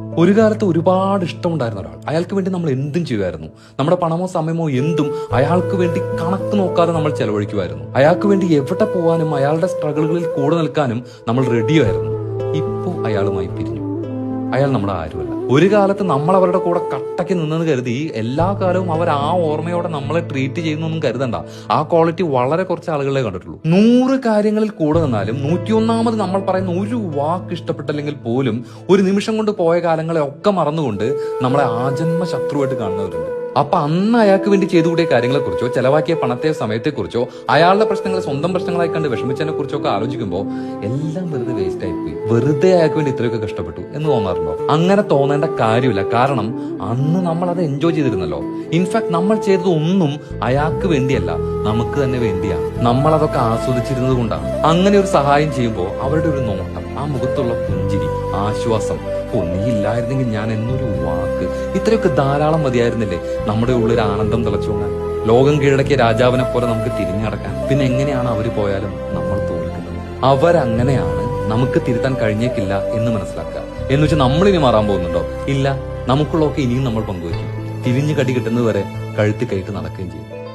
ഒരു കാലത്ത് ഒരുപാട് ഇഷ്ടമുണ്ടായിരുന്ന ഒരാൾ. അയാൾക്ക് വേണ്ടി നമ്മൾ എന്തും ചെയ്യുമായിരുന്നു. നമ്മുടെ പണമോ സമയമോ എന്തും അയാൾക്ക് വേണ്ടി കണക്ക് നോക്കാതെ നമ്മൾ ചെലവഴിക്കുമായിരുന്നു. അയാൾക്ക് വേണ്ടി എവിടെ പോകാനും അയാളുടെ സ്ട്രഗിളുകളിൽ കൂടെ നിൽക്കാനും നമ്മൾ റെഡിയായിരുന്നു ഇപ്പോൾ അയാളുമായി പിരിഞ്ഞു. അയാൾ നമ്മുടെ ആരുമല്ല. ഒരു കാലത്ത് നമ്മൾ അവരുടെ കൂടെ കട്ടയ്ക്ക് നിന്നെന്ന് കരുതി എല്ലാ കാലവും അവർ ആ ഓർമ്മയോടെ നമ്മളെ ട്രീറ്റ് ചെയ്യുന്നൊന്നും കരുതണ്ട. ആ ക്വാളിറ്റി വളരെ കുറച്ച് ആളുകളെ കണ്ടിട്ടുള്ളൂ. നൂറ് കാര്യങ്ങളിൽ കൂടെ നിന്നാലും നൂറ്റിയൊന്നാമത് നമ്മൾ പറയുന്ന ഒരു വാക്ക് ഇഷ്ടപ്പെട്ടില്ലെങ്കിൽ പോലും ഒരു നിമിഷം കൊണ്ട് പോയ കാലങ്ങളെ ഒക്കെ മറന്നുകൊണ്ട് നമ്മളെ ആജന്മ ശത്രുവായിട്ട് കാണുന്നവരുണ്ട്. അപ്പൊ അന്ന് അയാൾക്ക് വേണ്ടി ചെയ്തു കൂടിയ കാര്യങ്ങളെ കുറിച്ചോ ചെലവാക്കിയ പണത്തെ സമയത്തെക്കുറിച്ചോ അയാളുടെ പ്രശ്നങ്ങളെ സ്വന്തം പ്രശ്നങ്ങളായി കണ്ട് വിഷമിച്ചതിനെ കുറിച്ചോ ഒക്കെ ആലോചിക്കുമ്പോൾ എല്ലാം വെറുതെ വെറുതെ അയാൾക്ക് വേണ്ടി ഇത്രയൊക്കെ കഷ്ടപ്പെട്ടു എന്ന് തോന്നാറുണ്ടോ? അങ്ങനെ തോന്നേണ്ട കാര്യമില്ല. കാരണം അന്ന് നമ്മൾ അത് എൻജോയ് ചെയ്തിരുന്നല്ലോ ഇൻഫാക്ട് നമ്മൾ ചെയ്തത് ഒന്നും അയാൾക്ക് വേണ്ടിയല്ല. നമുക്ക് തന്നെ വേണ്ടിയാണ് നമ്മൾ അതൊക്കെ ആസ്വദിച്ചിരുന്നത് കൊണ്ടാണ്. അങ്ങനെ ഒരു സഹായം ചെയ്യുമ്പോൾ അവരുടെ ഒരു നോട്ടം ആ മുഖത്തുള്ള പുഞ്ചിരി ആശ്വാസം. ഓ നീ ഇല്ലായിരുന്നെങ്കിൽ ഞാൻ എന്നൊരു വാക്ക്. ഇത്രയൊക്കെ ധാരാളം മതിയായിരുന്നില്ലേ? നമ്മുടെ ഉള്ളിൽ ആനന്ദം തിളച്ചുകൊണ്ട് ലോകം കീഴടക്കിയ രാജാവിനെ പോലെ നമുക്ക് തിരിഞ്ഞടക്കാൻ പിന്നെ എങ്ങനെയാണ് അവർ പോയാലും നമ്മൾ തോൽക്കുന്നത്? അവരങ്ങനെയാണ് നമുക്ക് തിരുത്താൻ കഴിഞ്ഞേക്കില്ല എന്ന് മനസ്സിലാക്കുക. എന്ന് വെച്ചാൽ നമ്മൾ ഇനി മാറാൻ പോകുന്നുണ്ടോ? ഇല്ല. നമുക്കുള്ളതൊക്കെ ഇനിയും നമ്മൾ പങ്കുവയ്ക്കും. തിരിഞ്ഞു കടി കിട്ടുന്നത് വരെ കഴുത്തി കയറ്റി നടക്കുകയും ചെയ്യും.